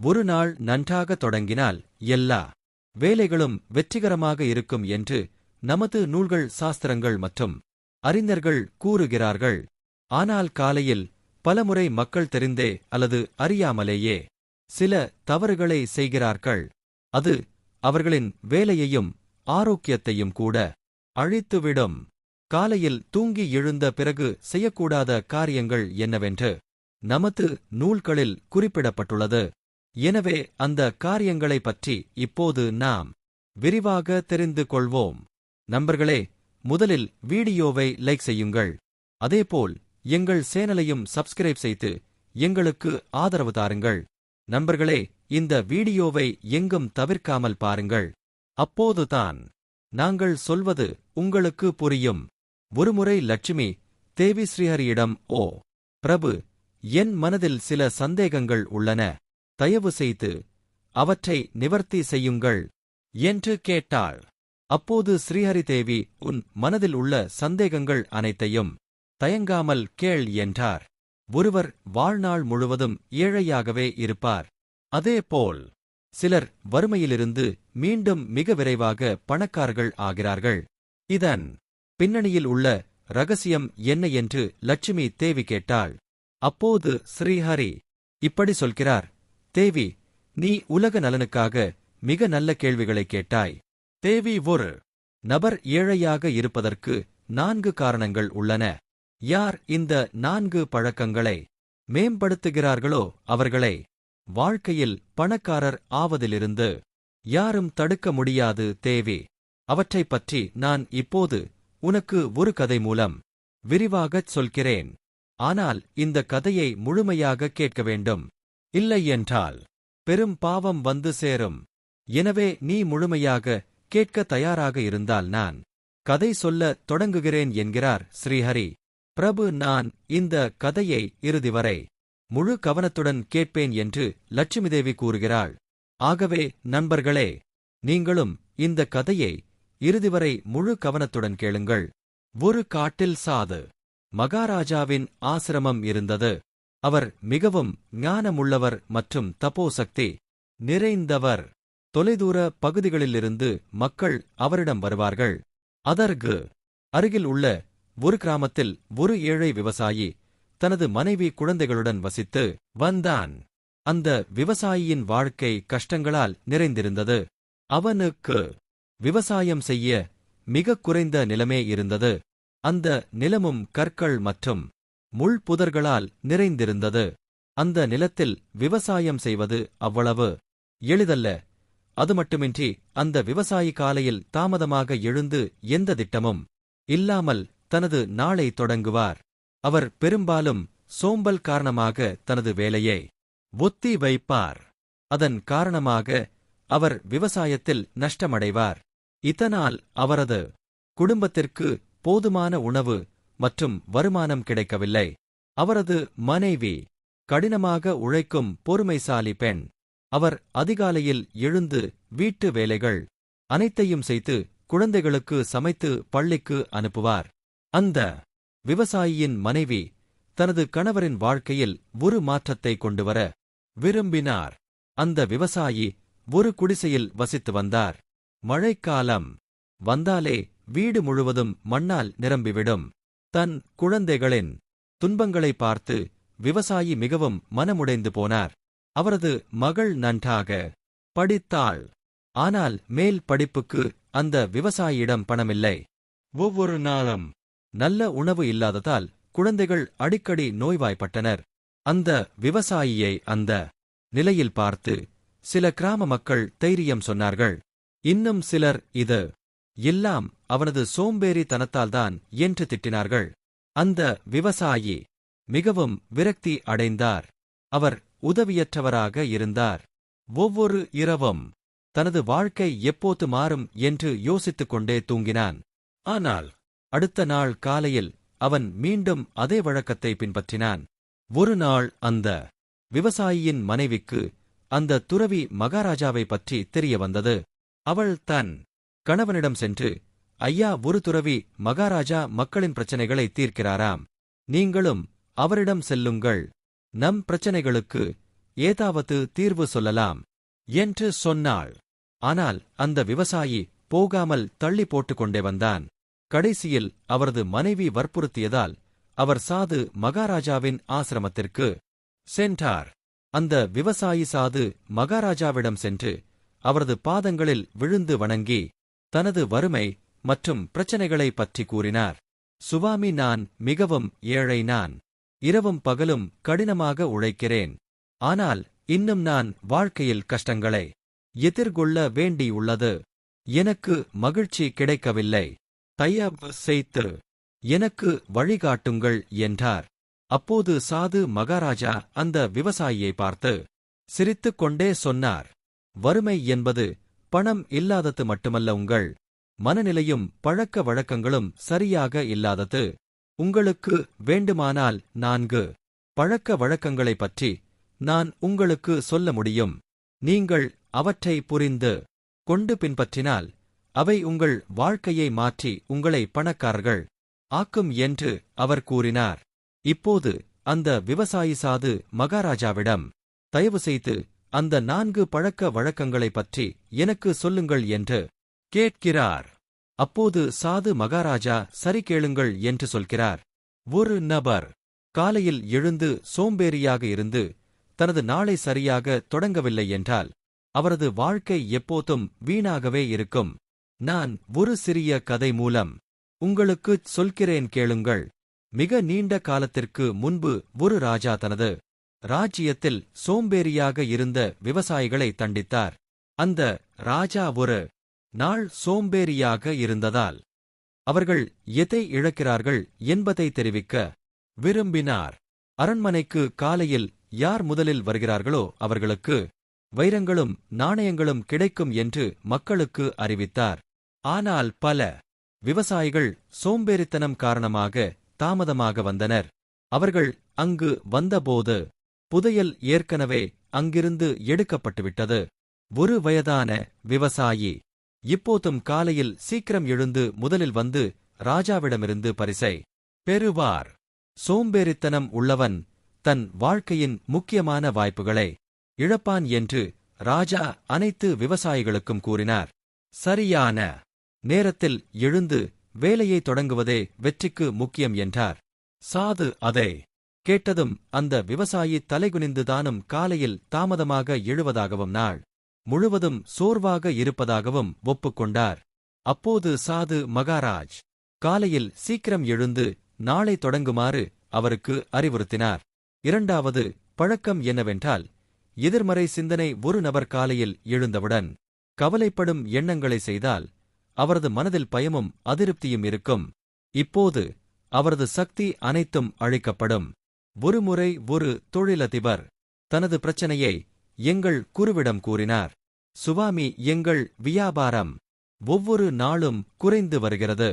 ஒரு நாள் நன்றாக தொடங்கினால் எல்லா வேலைகளும் வெற்றிகரமாக இருக்கும் என்று நமது நூல்கள் சாஸ்திரங்கள் மற்றும் அறிஞர்கள் கூறுகிறார்கள். ஆனால் காலையில் பலமுறை மக்கள் தெரிந்தே அல்லது அறியாமலேயே சில தவறுகளை செய்கிறார்கள். அது அவர்களின் வேலையையும் ஆரோக்கியத்தையும் கூட அழித்துவிடும். காலையில் தூங்கி எழுந்த பிறகு செய்யக்கூடாத காரியங்கள் என்னவென்று நமது நூல்களில் குறிப்பிடப்பட்டுள்ளது. எனவே அந்த காரியங்களைப் பற்றி இப்போது நாம் விரிவாக தெரிந்து கொள்வோம். நண்பர்களே முதலில் வீடியோவை லைக் செய்யுங்கள். அதேபோல் எங்கள் சேனலையும் சப்ஸ்கிரைப் செய்து எங்களுக்கு ஆதரவு தாருங்கள். நண்பர்களே இந்த வீடியோவை எங்கும் தவிர்க்காமல் பாருங்கள். அப்போதுதான் நாங்கள் சொல்வது உங்களுக்கு புரியும். ஒருமுறை லட்சுமி தேவி ஸ்ரீஹரியிடம் ஓ பிரபு என் மனதில் சில சந்தேகங்கள் உள்ளன. தயவு செய்து அவற்றை நிவர்த்தி செய்யுங்கள் என்று கேட்டாள். அப்போது ஸ்ரீஹரி தேவி உன் மனதில் உள்ள சந்தேகங்கள் அனைத்தையும் தயங்காமல் கேள் என்றார். ஒருவர் வாழ்நாள் முழுவதும் ஏழையாகவே இருப்பார். அதேபோல் சிலர் வறுமையிலிருந்து மீண்டும் மிக விரைவாக பணக்காரர்கள் ஆகிறார்கள். இதன் பின்னணியில் உள்ள ரகசியம் என்ன என்று லட்சுமி தேவி கேட்டாள். அப்போது ஸ்ரீஹரி இப்படி சொல்கிறார். தேவி நீ உலக நலனுக்காக மிக நல்ல கேள்விகளை கேட்டாய். தேவி ஒரு நபர் ஏழையாக இருப்பதற்கு நான்கு காரணங்கள் உள்ளன. யார் இந்த நான்கு பழக்கங்களை மேம்படுத்துகிறார்களோ அவர்களை வாழ்க்கையில் பணக்காரர் ஆவதிலிருந்து யாரும் தடுக்க முடியாது தேவி. அவற்றைப் பற்றி நான் இப்போது உனக்கு ஒரு கதை மூலம் விரிவாகச் சொல்கிறேன். ஆனால் இந்த கதையை முழுமையாக கேட்க வேண்டும். இல்லை என்றால் பெரும் பாவம் வந்து சேரும். எனவே நீ முழுமையாக கேட்க தயாராக இருந்தால் நான் கதை சொல்லத் தொடங்குகிறேன் என்கிறார் ஸ்ரீஹரி. பிரபு நான் இந்த கதையை இறுதி வரை முழு கவனத்துடன் கேட்பேன் என்று லட்சுமிதேவி கூறுகிறாள். ஆகவே நண்பர்களே நீங்களும் இந்த கதையை இறுதிவரை முழு கவனத்துடன் கேளுங்கள். ஒரு காட்டில் சாது மகாராஜாவின் ஆசிரமம் இருந்தது. அவர் மிகவும் ஞானமுள்ளவர் மற்றும் தபோசக்தி நிறைந்தவர். தொலைதூர பகுதிகளிலிருந்து மக்கள் அவரிடம் வருவார்கள். அதற்கு அருகில் உள்ள ஒரு கிராமத்தில் ஒரு ஏழை விவசாயி தனது மனைவி குழந்தைகளுடன் வசித்து வந்தான். அந்த விவசாயியின் வாழ்க்கை கஷ்டங்களால் நிறைந்திருந்தது. அவனுக்கு விவசாயம் செய்ய மிகக் குறைந்த நிலமே இருந்தது. அந்த நிலமும் கற்கள் மற்றும் முள் புதர்களால் நிறைந்திருந்தது. அந்த நிலத்தில் விவசாயம் செய்வது அவ்வளவு எளிதல்ல. அது மட்டுமின்றி அந்த விவசாயி காலையில் தாமதமாக எழுந்து எந்த திட்டமும் இல்லாமல் தனது நாளை தொடங்குவார். அவர் பெரும்பாலும் சோம்பல் காரணமாக தனது வேலையை ஒத்தி வைப்பார். அதன் காரணமாக அவர் விவசாயத்தில் நஷ்டமடைவார். இதனால் அவரது குடும்பத்திற்கு போதுமான உணவு மற்றும் வருமானம் கிடைக்கவில்லை. அவரது மனைவி கடினமாக உழைக்கும் பொறுமைசாலி பெண். அவர் அதிகாலையில் எழுந்து வீட்டு வேலைகள் அனைத்தையும் செய்து குழந்தைகளுக்கு சமைத்து பள்ளிக்கு அனுப்புவார். அந்த விவசாயியின் மனைவி தனது கணவரின் வாழ்க்கையில் ஒரு மாற்றத்தை கொண்டுவர விரும்பினார். அந்த விவசாயி ஒரு குடிசையில் வசித்து வந்தார். மழைக்காலம் வந்தாலே வீடு முழுவதும் மண்ணால் நிரம்பிவிடும். தன் குழந்தைகளின் துன்பங்களை பார்த்து விவசாயி மிகவும் மனமுடைந்து போனார். அவரது மகள் நன்றாக படித்தாள். ஆனால் மேல் படிப்புக்கு அந்த விவசாயியிடம் பணமில்லை. ஒவ்வொரு நாளும் நல்ல உணவு இல்லாததால் குழந்தைகள் அடிக்கடி நோய்வாய்ப்பட்டனர். அந்த விவசாயியை அந்த நிலையில் பார்த்து சில கிராம மக்கள் தைரியம் சொன்னார்கள். இன்னும் சிலர் இது எல்லாம் அவனது சோம்பேறித்தனத்தால்தான் என்று திட்டினார்கள். அந்த விவசாயி மிகவும் விரக்தி அடைந்தார். அவர் உதவியற்றவராக இருந்தார். ஒவ்வொரு இரவும் தனது வாழ்க்கை எப்போது மாறும் என்று யோசித்துக் கொண்டே தூங்கினான். ஆனால் அடுத்த நாள் காலையில் அவன் மீண்டும் அதே வழக்கத்தை பின்பற்றினான். ஒரு நாள் அந்த விவசாயியின் மனைவிக்கு அந்த துறவி மகாராஜாவை பற்றி தெரிய வந்தது. அவள் தன் கணவனிடம் சென்று ஐயா ஒரு துறவி மகாராஜா மக்களின் பிரச்சனைகளை தீர்க்கிறாராம். நீங்களும் அவரிடம் செல்லுங்கள். நம் பிரச்சனைகளுக்கு ஏதாவது தீர்வு சொல்லலாம் என்று சொன்னாள். ஆனால் அந்த விவசாயி போகாமல் தள்ளி போட்டுக் கொண்டே வந்தான். கடைசியில் அவரது மனைவி வற்புறுத்தியதால் அவர் சாது மகாராஜாவின் ஆசிரமத்திற்கு சென்றார். அந்த விவசாயி சாது மகாராஜாவிடம் சென்று அவரது பாதங்களில் விழுந்து வணங்கி தனது வறுமை மற்றும் பிரச்சனைகளை பற்றி கூறினார். சுவாமி நான் மிகவும் ஏழை நான். இரவும் பகலும் கடினமாக உழைக்கிறேன். ஆனால் இன்னும் நான் வாழ்க்கையில் கஷ்டங்களை எதிர்கொள்ள வேண்டியுள்ளது எனக்கு மகிழ்ச்சி கிடைக்கவில்லை. தையப் செய்து எனக்கு வழிகாட்டுங்கள் என்றார். அப்போது சாது மகாராஜா அந்த விவசாயியை பார்த்து சிரித்துக் கொண்டே சொன்னார். வறுமை என்பது பணம் இல்லாதது மட்டுமல்ல உங்கள் மனநிலையும் பழக்க வழக்கங்களும் சரியாக இல்லாதது. உங்களுக்கு வேண்டுமானால் நான்கு பழக்க வழக்கங்களைப் பற்றி நான் உங்களுக்கு சொல்ல முடியும். நீங்கள் அவற்றை புரிந்து கொண்டு பின்பற்றினால் அவை உங்கள் வாழ்க்கையை மாற்றி உங்களை பணக்காரர்கள் ஆக்கும் என்று அவர் கூறினார். இப்போது அந்த விவசாயி சாது மகாராஜாவிடம் தயவு செய்து அந்த நான்கு பழக்க வழக்கங்களைப் பற்றி எனக்கு சொல்லுங்கள் என்று கேட்கிறார். அப்போது சாது மகாராஜா சரி கேளுங்கள் என்று சொல்கிறார். ஒரு நபர் காலையில் எழுந்து சோம்பேறியாக இருந்து தனது நாளை சரியாக தொடங்கவில்லை என்றால் அவரது வாழ்க்கை எப்போதும் வீணாகவே இருக்கும். நான் ஒரு சிறிய கதை மூலம் உங்களுக்குச் சொல்கிறேன் கேளுங்கள். மிக நீண்ட காலத்திற்கு முன்பு ஒரு ராஜா தனது ராஜ்யத்தில் சோம்பேறியாக இருந்த விவசாயிகளை தண்டித்தார். அந்த ராஜா ஒரு நாள் சோம்பேறியாக இருந்ததால் அவர்கள் எதை இழக்கிறார்கள் என்பதை தெரிவிக்க விரும்பினார். அரண்மனைக்கு காலையில் யார் முதலில் வருகிறார்களோ அவர்களுக்கு வைரங்களும் நாணயங்களும் கிடைக்கும் என்று மக்களுக்கு அறிவித்தார். ஆனால் பல விவசாயிகள் சோம்பேறித்தனம் காரணமாக தாமதமாக வந்தனர். அவர்கள் அங்கு வந்தபோது புதையல் ஏற்கனவே அங்கிருந்து எடுக்கப்பட்டுவிட்டது. ஒரு வயதான விவசாயி இப்போதும் காலையில் சீக்கிரம் எழுந்து முதலில் வந்து ராஜாவிடமிருந்து பரிசை பெறுவார். சோம்பேறித்தனம் உள்ளவன் தன் வாழ்க்கையின் முக்கியமான வாய்ப்புகளை இழப்பான் என்று ராஜா அனைத்து விவசாயிகளுக்கும் கூறினார். சரியான நேரத்தில் எழுந்து வேலையை தொடங்குவதே வெற்றிக்கு முக்கியம் என்றார். சாது அதை கேட்டதும் அந்த விவசாயி தலைகுனிந்து தானும் காலையில் தாமதமாக எழுவதாகவும் நாள் முழுவதும் சோர்வாக இருப்பதாகவும் ஒப்புக்கொண்டார். அப்போது சாது மகாராஜ் காலையில் சீக்கிரம் எழுந்து நாளை தொடங்குமாறு அவருக்கு அறிவுறுத்தினார். இரண்டாவது பழக்கம் என்னவென்றால் எதிர்மறை சிந்தனை ஒரு நபர் காலையில் எழுந்தவுடன் கவலைப்படும் எண்ணங்களை செய்தால் அவரது மனதில் பயமும் அதிருப்தியும் இருக்கும். இப்போது அவரது சக்தி அனைத்தும் அழிக்கப்படும். ஒருமுறை ஒரு தொழிலதிபர் தனது பிரச்சனையை எங்கள் குருவிடம் கூறினார். சுவாமி எங்கள் வியாபாரம் ஒவ்வொரு நாளும் குறைந்து வருகிறது.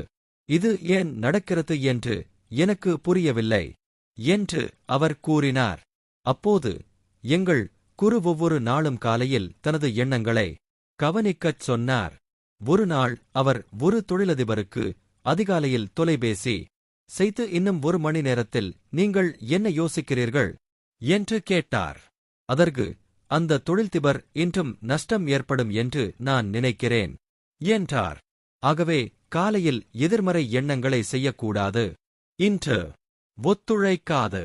இது ஏன் நடக்கிறது என்று எனக்கு புரியவில்லை என்று அவர் கூறினார். அப்போது எங்கள் குரு ஒவ்வொரு நாளும் காலையில் தனது எண்ணங்களை கவனிக்கச் சொன்னார். ஒரு நாள் அவர் ஒரு தொழிலதிபருக்கு அதிகாலையில் தொலைபேசி செய்து இன்னும் ஒரு மணி நேரத்தில் நீங்கள் என்ன யோசிக்கிறீர்கள்? என்று கேட்டார். அதற்கு அந்த தொழில்திபர் இன்றும் நஷ்டம் ஏற்படும் என்று நான் நினைக்கிறேன் என்றார். ஆகவே காலையில் எதிர்மறை எண்ணங்களை செய்யக்கூடாது. இன்று ஒத்துழைக்காது.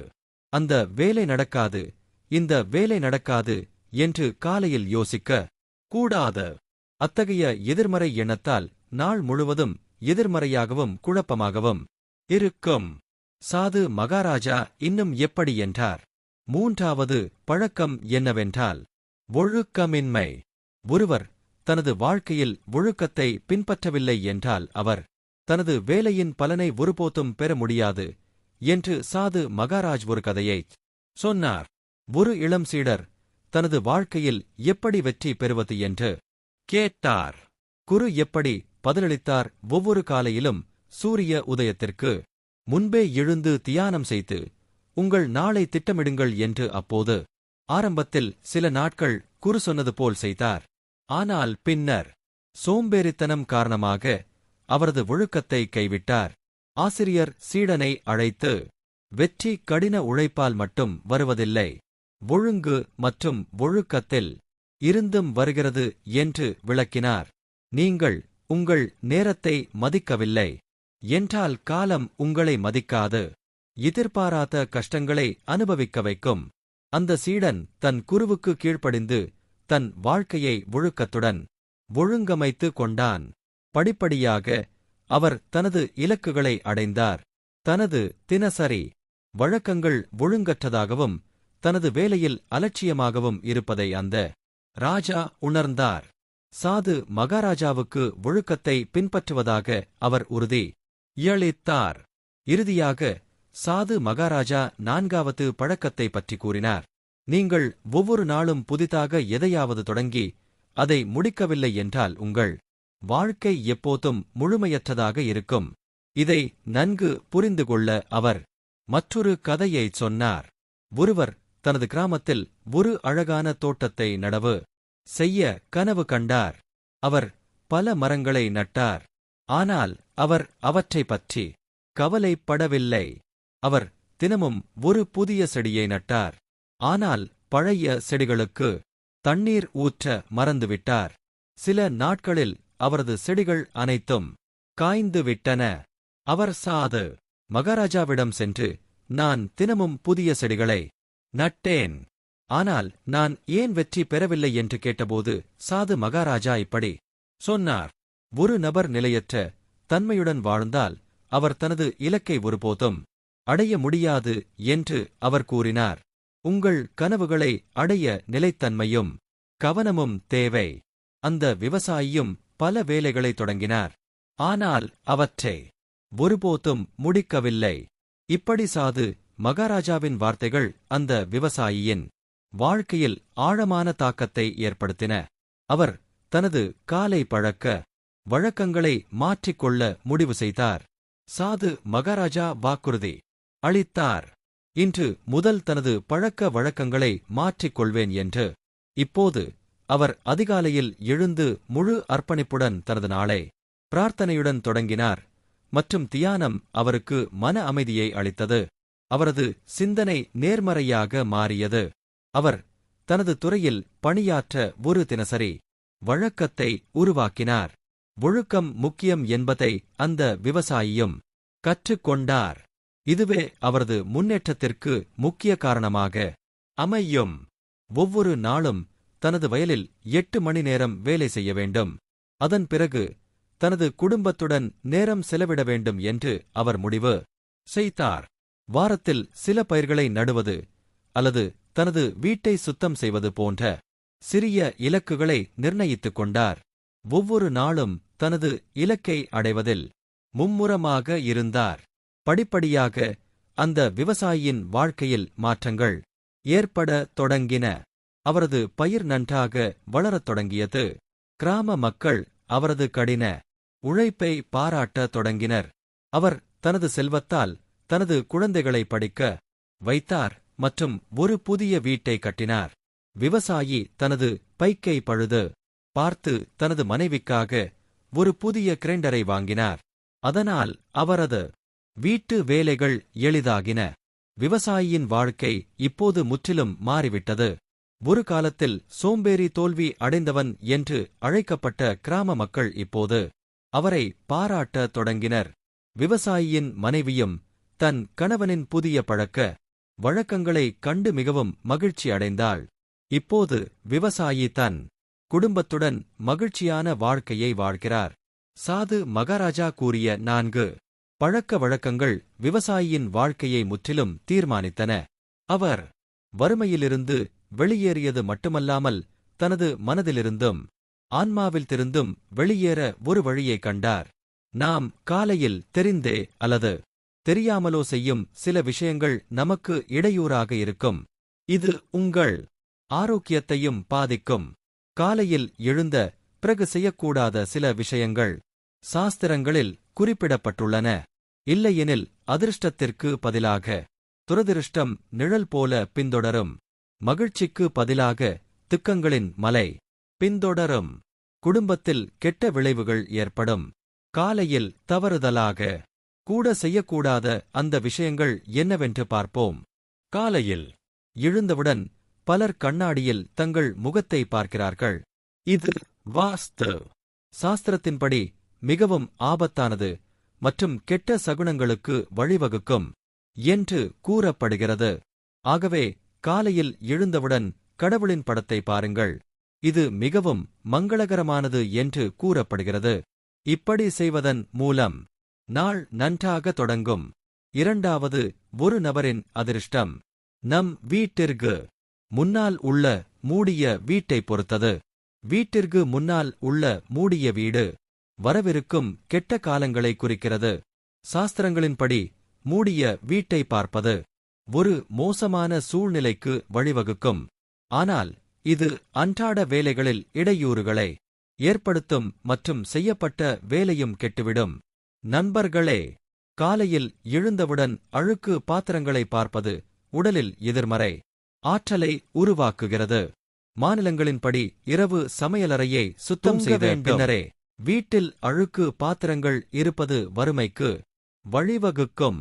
அந்த வேலை நடக்காது இந்த வேலை நடக்காது என்று காலையில் யோசிக்க கூடாது. அத்தகைய எதிர்மறை எண்ணத்தால் நாள் முழுவதும் எதிர்மறையாகவும் குழப்பமாகவும் இருக்கும் சாது மகாராஜா இன்னும் எப்படி என்றார். மூன்றாவது பழக்கம் என்னவென்றால் ஒழுக்கமின்மை. ஒருவர் தனது வாழ்க்கையில் ஒழுக்கத்தை பின்பற்றவில்லை என்றால் அவர் தனது வேலையின் பலனை ஒருபோதும் பெற முடியாது என்று சாது மகாராஜ் ஒரு கதையைச் சொன்னார். ஒரு இளம் சீடர் தனது வாழ்க்கையில் எப்படி வெற்றி பெறுவது என்று கேட்டார். குரு எப்படி பதிலளித்தார்? ஒவ்வொரு காலையிலும் சூரிய உதயத்திற்கு முன்பே எழுந்து தியானம் செய்து உங்கள் நாளை திட்டமிடுங்கள் என்று அப்போது ஆரம்பத்தில் சில நாட்கள் குறு சொன்னது போல் செய்தார். ஆனால் பின்னர் சோம்பேறித்தனம் காரணமாக அவரது ஒழுக்கத்தை கைவிட்டார். ஆசிரியர் சீடனை அழைத்து வெற்றி கடின உழைப்பால் மட்டும் வருவதில்லை ஒழுங்கு மற்றும் ஒழுக்கத்தில் இருந்தும் வருகிறது என்று விளக்கினார். நீங்கள் உங்கள் நேரத்தை மதிக்கவில்லை என்றால் காலம் உங்களை மதிக்காது. எதிர்பாராத கஷ்டங்களை அனுபவிக்க வைக்கும். அந்த சீடன் தன் குருவுக்கு கீழ்ப்படிந்து தன் வாழ்க்கையை ஒழுக்கத்துடன் ஒழுங்கமைத்து கொண்டான். படிப்படியாக அவர் தனது இலக்குகளை அடைந்தார். தனது தினசரி வழக்கங்கள் ஒழுங்கற்றதாகவும் தனது வேலையில் அலட்சியமாகவும் இருப்பதை அந்த ராஜா உணர்ந்தார். சாது மகாராஜாவுக்கு ஒழுக்கத்தை பின்பற்றுவதாக அவர் உறுதி இயளித்தார் இறுதியாக சாது மகாராஜா நான்காவது பழக்கத்தை பற்றி கூறினார். நீங்கள் ஒவ்வொரு நாளும் புதிதாக எதையாவது தொடங்கி அதை முடிக்கவில்லை என்றால் உங்கள் வாழ்க்கை எப்போதும் முழுமையற்றதாக இருக்கும். இதை நன்கு புரிந்து கொள்ள அவர் மற்றொரு கதையைச் சொன்னார். ஒருவர் தனது கிராமத்தில் ஒரு அழகான தோட்டத்தை நடவு செய்ய கனவு கண்டார். அவர் பல மரங்களை நட்டார். ஆனால் அவர் அவற்றைப் பற்றி கவலைப்படவில்லை. அவர் தினமும் ஒரு புதிய செடியை நட்டார். ஆனால் பழைய செடிகளுக்கு தண்ணீர் ஊற்ற மறந்துவிட்டார். சில நாட்களில் அவரது செடிகள் அனைத்தும் காய்ந்து விட்டன. அவர் சாது மகாராஜாவிடம் சென்று நான் தினமும் புதிய செடிகளை நட்டேன். ஆனால் நான் ஏன் வெற்றி பெறவில்லை? என்று கேட்டபோது சாது மகாராஜா இப்படி சொன்னார். ஒரு நபர் நிலையற்ற தன்மையுடன் வாழ்ந்தால் அவர் தனது இலக்கை ஒருபோதும் அடைய முடியாது என்று அவர் கூறினார். உங்கள் கனவுகளை அடைய நிலைத்தன்மையும் கவனமும் தேவை. அந்த விவசாயியும் பல வேலைகளை தொடங்கினார். ஆனால் அவற்றை ஒருபோதும் முடிக்கவில்லை. இப்படி சாது மகாராஜாவின் வார்த்தைகள் அந்த விவசாயியின் வாழ்க்கையில் ஆழமான தாக்கத்தை ஏற்படுத்தின. அவர் தனது காலை பழக்க வழக்கங்களை மாற்றிக்கொள்ள முடிவு செய்தார். சாது மகாராஜா வாக்குறுதி. அளித்தார். இன்று முதல் தனது பழக்க வழக்கங்களை மாற்றிக் கொள்வேன் என்று. இப்போது அவர் அதிகாலையில் எழுந்து முழு அர்ப்பணிப்புடன் தனது நாளை பிரார்த்தனையுடன் தொடங்கினார். மற்றும் தியானம் அவருக்கு மன அமைதியை அளித்தது. அவரது சிந்தனை நேர்மறையாக மாறியது. அவர் தனது துறையில் பணியாற்ற ஒரு தினசரி வழக்கத்தை உருவாக்கினார். ஒழுக்கம் முக்கியம் என்பதை அந்த விவசாயியும் கற்றுக்கொண்டார். இதுவே அவரது முன்னேற்றத்திற்கு முக்கிய காரணமாக அமையும். ஒவ்வொரு நாளும் தனது வயலில் எட்டு மணி நேரம் வேலை செய்ய வேண்டும். அதன் பிறகு தனது குடும்பத்துடன் நேரம் செலவிட வேண்டும் என்று அவர் முடிவு செய்தார். வாரத்தில் சில பயிர்களை நடுவது அல்லது தனது வீட்டை சுத்தம் செய்வது போன்ற சிறிய இலக்குகளை நிர்ணயித்துக் கொண்டார். ஒவ்வொரு நாளும் தனது இலக்கை அடைவதில் மும்முரமாக இருந்தார். படிப்படியாக அந்த விவசாயியின் வாழ்க்கையில் மாற்றங்கள் ஏற்பட தொடங்கின. அவரது பயிர் நன்றாக வளரத் தொடங்கியது. கிராம மக்கள் அவரது கடின உழைப்பை பாராட்டத் தொடங்கினர். அவர் தனது செல்வத்தால் தனது குழந்தைகளை படிக்க வைத்தார் மற்றும் ஒரு புதிய வீட்டை கட்டினார். விவசாயி தனது பைக்கை பழுது பார்த்து தனது மனைவிக்காக ஒரு புதிய கிரைண்டரை வாங்கினார். அதனால் அவரது வீட்டு வேலைகள் எளிதாகின. விவசாயியின் வாழ்க்கை இப்போது முற்றிலும் மாறிவிட்டது. ஒரு காலத்தில் சோம்பேறி தோல்வி அடைந்தவன் என்று அழைக்கப்பட்ட கிராம மக்கள் இப்போது அவரை பாராட்டத் தொடங்கினர். விவசாயியின் மனைவியும் தன் கணவனின் புதிய பழக்க வழக்கங்களை கண்டு மிகவும் மகிழ்ச்சி அடைந்தாள் இப்போது விவசாயி தன் குடும்பத்துடன் மகிழ்ச்சியான வாழ்க்கையை வாழ்கிறார். சாது மகாராஜா கூறிய நான்கு பழக்க வழக்கங்கள் விவசாயியின் வாழ்க்கையை முற்றிலும் தீர்மானித்தன. அவர் வறுமையிலிருந்து வெளியேறியது மட்டுமல்லாமல் தனது மனதிலிருந்தும் ஆன்மாவில்திருந்தும் வெளியேற ஒரு வழியை கண்டார். நாம் காலையில் தெரிந்தே அல்லது தெரியாமலோ செய்யும் சில விஷயங்கள் நமக்கு இடையூறாக இருக்கும். இது உங்கள் ஆரோக்கியத்தையும் பாதிக்கும். காலையில் எழுந்த பிறகு செய்யக்கூடாத சில விஷயங்கள் சாஸ்திரங்களில் குறிப்பிடப்பட்டுள்ளன. இல்லையெனில் அதிர்ஷ்டத்திற்கு பதிலாக துரதிருஷ்டம் நிழல் போல பின்தொடரும். மகிழ்ச்சிக்கு பதிலாக துக்கங்களின் மலை பின்தொடரும். குடும்பத்தில் கெட்ட விளைவுகள் ஏற்படும். காலையில் தவறுதலாக கூட செய்யக்கூடாத அந்த விஷயங்கள் என்னவென்று பார்ப்போம். காலையில் எழுந்தவுடன் பலர் கண்ணாடியில் தங்கள் முகத்தை பார்க்கிறார்கள். இது வாஸ்து. சாஸ்திரத்தின்படி மிகவும் ஆபத்தானது மற்றும் கெட்ட சகுனங்களுக்கு வழிவகுக்கும் என்று கூறப்படுகிறது. ஆகவே காலையில் எழுந்தவுடன் கடவுளின் படத்தை பாருங்கள். இது மிகவும் மங்களகரமானது என்று கூறப்படுகிறது. இப்படி செய்வதன் மூலம் நாள் நன்றாக தொடங்கும். இரண்டாவது ஒரு நபரின் அதிர்ஷ்டம். நம் வீட்டிற்கு முன்னால் உள்ள மூடிய வீட்டைப் பொறுத்தது. வீட்டிற்கு முன்னால் உள்ள மூடிய வீடு வரவிருக்கும் கெட்ட காலங்களை குறிக்கிறது. சாஸ்திரங்களின்படி மூடிய வீட்டை பார்ப்பது ஒரு மோசமான சூழ்நிலைக்கு வழிவகுக்கும். ஆனால் இது அன்றாட வேலைகளில் இடையூறுகளை ஏற்படுத்தும் மற்றும் செய்யப்பட்ட வேலையும் கெட்டுவிடும். நண்பர்களே காலையில் எழுந்தவுடன் அழுக்கு பாத்திரங்களை பார்ப்பது உடலில் எதிர்மறை. ஆற்றலை உருவாக்குகிறது. மாநிலங்களின்படி இரவு சமையலறையை சுத்தம் செய்த. பின்னரே வீட்டில் அழுக்கு பாத்திரங்கள் இருப்பது வறுமைக்கு வழிவகுக்கும்.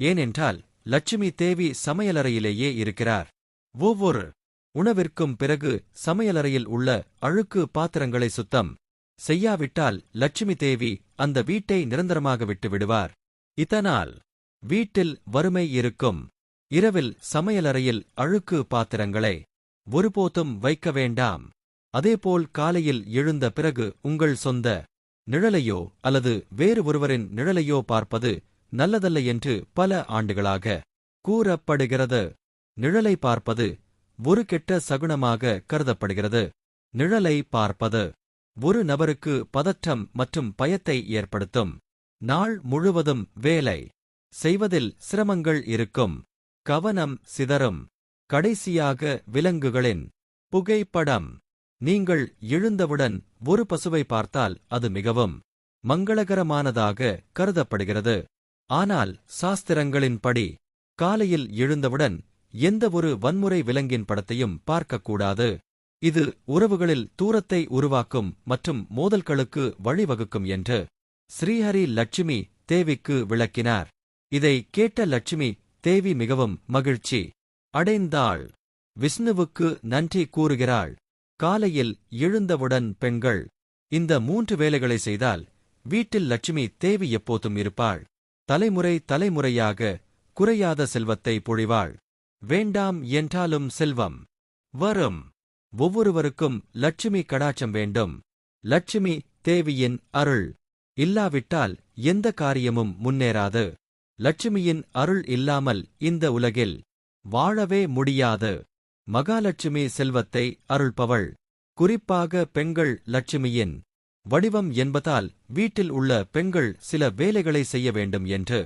ஏனென்றால் லட்சுமி தேவி சமையலறையிலேயே இருக்கிறார். ஒவ்வொரு உணவிற்கும் பிறகு சமையலறையில் உள்ள அழுக்கு பாத்திரங்களை சுத்தம் செய்யாவிட்டால் லட்சுமி தேவி அந்த வீட்டை நிரந்தரமாக விட்டு விடுவார் இதனால் வீட்டில் வறுமை இருக்கும். இரவில் சமையலறையில் அழுக்கு பாத்திரங்களை ஒருபோதும் வைக்க வேண்டாம். அதேபோல் காலையில் எழுந்த பிறகு உங்கள் சொந்த நிழலையோ அல்லது வேறு ஒருவரின் நிழலையோ பார்ப்பது நல்லதல்ல என்று பல ஆண்டுகளாக கூறப்படுகிறது. நிழலை பார்ப்பது ஒரு கெட்ட சகுனமாக கருதப்படுகிறது. நிழலை பார்ப்பது ஒரு நபருக்கு பதற்றம் மற்றும் பயத்தை ஏற்படுத்தும். நாள் முழுவதும் வேலை செய்வதில் சிரமங்கள் இருக்கும். கவனம் சிதறும். கடைசியாக விலங்குகளின் புகைப்படம். நீங்கள் எழுந்தவுடன் ஒரு பசுவை பார்த்தால் அது மிகவும் மங்களகரமானதாக கருதப்படுகிறது. ஆனால் சாஸ்திரங்களின்படி காலையில் எழுந்தவுடன் எந்த ஒரு வன்முறை விலங்கின் படத்தையும் பார்க்கக்கூடாது. இது உறவுகளில் தூரத்தை உருவாக்கும் மற்றும் மோதல்களுக்கு வழிவகுக்கும் என்று ஸ்ரீஹரி லட்சுமி தேவிக்கு விளக்கினார். இதை கேட்ட லட்சுமி தேவி மிகவும் மகிழ்ச்சி. அடைந்தாள். விஷ்ணுவுக்கு நன்றி கூறுகிறாள். காலையில் எழுந்தவுடன் பெண்கள் இந்த மூன்று வேலைகளை செய்தால் வீட்டில் லட்சுமி தேவி எப்போதும் இருப்பாள். தலைமுறை தலைமுறையாக குறையாத செல்வத்தை பொழிவாள். வேண்டாம் என்றாலும் செல்வம். வரும். ஒவ்வொருவருக்கும் லட்சுமி கடாட்சம் வேண்டும். லட்சுமி தேவியின் அருள். இல்லாவிட்டால் எந்த காரியமும் முன்னேறாது. லட்சுமியின் அருள் இல்லாமல் இந்த உலகில் வாழவே முடியாது. மகாலட்சுமி செல்வத்தை அருள்பவள். குறிப்பாக பெண்கள் லட்சுமியின் வடிவம் என்பதால் வீட்டில் உள்ள பெண்கள் சில வேலைகளை செய்ய வேண்டும் என்று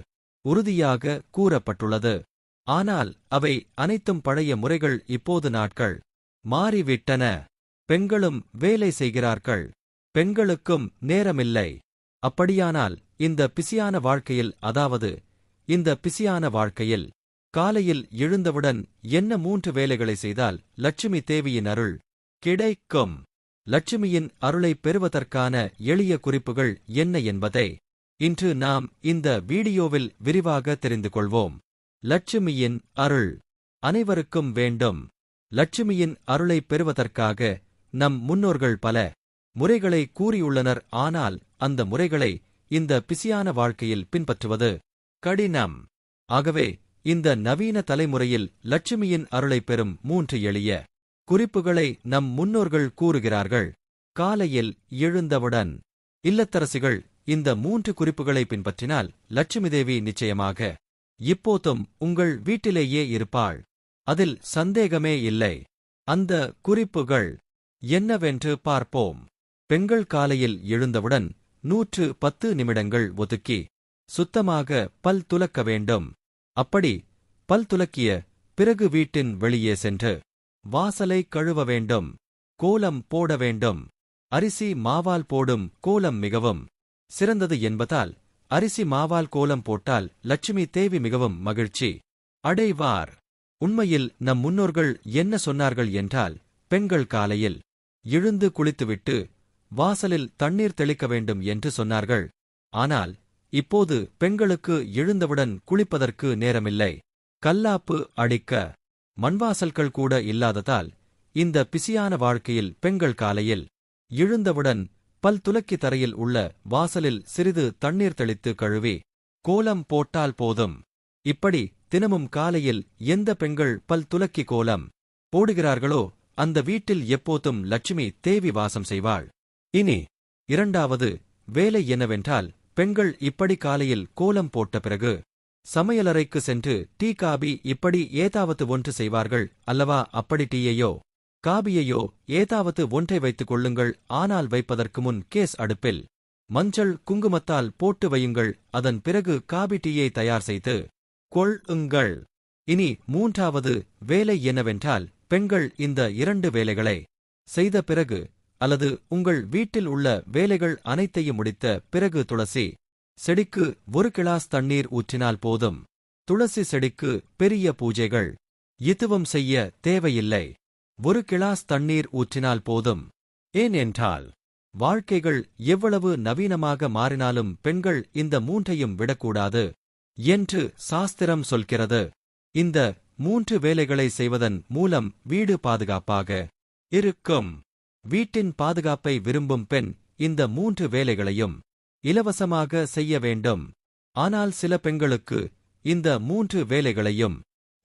உறுதியாக கூறப்பட்டுள்ளது. ஆனால் அவை அனைத்தும் பழைய முறைகள் இப்போது நாட்கள் மாறிவிட்டன. பெண்களும் வேலை செய்கிறார்கள். பெண்களுக்கும் நேரமில்லை. அப்படியானால் இந்த பிசியான வாழ்க்கையில் அதாவது இந்த பிசியான வாழ்க்கையில் காலையில் எழுந்தவுடன் என்ன மூன்று வேலைகளை செய்தால் லட்சுமி தேவியின் அருள் கிடைக்கும்? லட்சுமியின் அருளை பெறுவதற்கான எளிய குறிப்புகள் என்ன என்பதை இன்று நாம் இந்த வீடியோவில் விரிவாக தெரிந்து கொள்வோம். லட்சுமியின் அருள் அனைவருக்கும் வேண்டும். லட்சுமியின் அருளை பெறுவதற்காக நம் முன்னோர்கள் பல முறைகளை கூறியுள்ளனர். ஆனால் அந்த முறைகளை இந்த பிசியான வாழ்க்கையில் பின்பற்றுவது கடினம். ஆகவே இந்த நவீன தலைமுறையில் லட்சுமியின் அருளை பெறும் மூன்று எளிய குறிப்புகளை நம் முன்னோர்கள் கூறுகிறார்கள். காலையில் எழுந்தவுடன் இல்லத்தரசிகள் இந்த மூன்று குறிப்புகளை பின்பற்றினால் லட்சுமி தேவி நிச்சயமாக இப்போதும் உங்கள் வீட்டிலேயே இருப்பாள். அதில் சந்தேகமே இல்லை. அந்த குறிப்புகள் என்னவென்று பார்ப்போம். பெண்கள் காலையில் எழுந்தவுடன் நூற்று பத்து நிமிடங்கள் ஒதுக்கி சுத்தமாக பல் துலக்க வேண்டும். அப்படி பல் துலக்கிய பிறகு வீட்டின் வெளியே சென்று வாசலை கழுவ வேண்டும். கோலம் போட வேண்டும். அரிசி மாவால் போடும் கோலம் மிகவும் சிறந்தது என்பதால் அரிசி மாவால் கோலம் போட்டால் லட்சுமி தேவி மிகவும் மகிழ்ச்சி. அடைவார் உண்மையில் நம் முன்னோர்கள் என்ன சொன்னார்கள் என்றால் பெண்கள் காலையில் எழுந்து குளித்துவிட்டு வாசலில் தண்ணீர் தெளிக்க வேண்டும் என்று சொன்னார்கள். ஆனால் இப்போது பெண்களுக்கு எழுந்தவுடன் குளிப்பதற்கு நேரமில்லை. கல்லாப்பு அடிக்க மண்வாசல்கள் கூட இல்லாததால் இந்த பிசியான வாழ்க்கையில் பெண்கள் காலையில் எழுந்தவுடன் பல் துலக்கி தரையில் உள்ள வாசலில் சிறிது தண்ணீர் தெளித்து கழுவி கோலம் போட்டால் போதும். இப்படி தினமும் காலையில் எந்த பெண்கள் பல் துலக்கி கோலம் போடுகிறார்களோ அந்த வீட்டில் எப்போதும் லட்சுமி தேவி வாசம் செய்வாள். இனி இரண்டாவது வேலை என்னவென்றால் பெண்கள் இப்படி காலையில் கோலம் போட்ட பிறகு சமையலறைக்கு சென்று டீ காபி இப்படி ஏதாவது ஒன்று செய்வார்கள் அல்லவா? அப்படி டீயையோ காபியையோ ஏதாவது ஒன்றை வைத்துக் கொள்ளுங்கள். ஆனால் வைப்பதற்கு முன் கேஸ் அடுப்பில் மஞ்சள் குங்குமத்தால் போட்டு வையுங்கள். அதன் பிறகு காபி டீயை தயார் செய்து கொள்ளுங்கள். இனி மூன்றாவது வேலை என்னவென்றால் பெண்கள் இந்த இரண்டு வேலைகளை செய்த பிறகு அல்லது உங்கள் வீட்டில் உள்ள வேலைகள் அனைத்தையும் முடித்த பிறகு துளசி செடிக்கு ஒரு கிளாஸ் தண்ணீர் ஊற்றினால் போதும். துளசி செடிக்கு பெரிய பூஜைகள் எதுவும் செய்ய தேவையில்லை. ஒரு கிளாஸ் தண்ணீர் ஊற்றினால் போதும். ஏன் என்றால் வாழ்க்கைகள் எவ்வளவு நவீனமாக மாறினாலும் பெண்கள் இந்த மூன்றையும் விடக்கூடாது என்று சாஸ்திரம் சொல்கிறது. இந்த மூன்று வேலைகளை செய்வதன் மூலம் வீடு பாதுகாப்பாக இருக்கும். வீட்டின் பாதுகாப்பை விரும்பும் பெண் இந்த மூன்று வேலைகளையும் இலவசமாக செய்ய வேண்டும். ஆனால் சில பெண்களுக்கு இந்த மூன்று வேலைகளையும்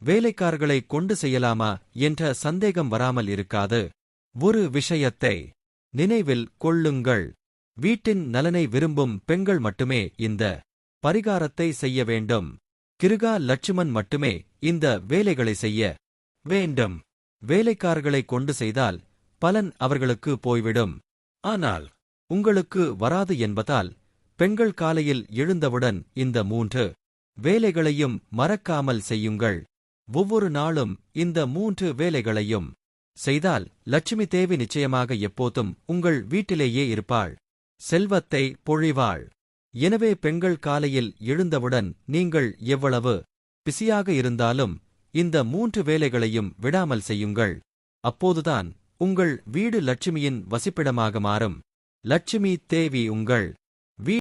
வேலைக்காரர்களை கொண்டு செய்யலாமா என்ற சந்தேகம் வராமல் இருக்காது. ஒரு விஷயத்தை நினைவில் கொள்ளுங்கள். வீட்டின் நலனை விரும்பும் பெண்கள் மட்டுமே இந்த பரிகாரத்தை செய்ய வேண்டும். கிருகா லட்சுமன் மட்டுமே இந்த வேலைகளை செய்ய வேண்டும். வேலைக்காரர்களை கொண்டு செய்தால் பலன் அவர்களுக்கு போய்விடும். ஆனால் உங்களுக்கு வராது என்பதால் பெண்கள் காலையில் எழுந்தவுடன் இந்த மூன்று வேலைகளையும் மறக்காமல் செய்யுங்கள். ஒவ்வொரு நாளும் இந்த மூன்று வேலைகளையும் செய்தால் லட்சுமி தேவி நிச்சயமாக எப்போதும் உங்கள் வீட்டிலேயே இருப்பாள். செல்வத்தை பொழிவாள். எனவே பெண்கள் காலையில் எழுந்தவுடன் நீங்கள் எவ்வளவு பிஸியாக இருந்தாலும் இந்த மூன்று வேலைகளையும் விடாமல் செய்யுங்கள். அப்போதுதான் உங்கள் வீடு லட்சுமியின் வசிப்பிடமாக மாறும். லட்சுமி தேவி உங்கள்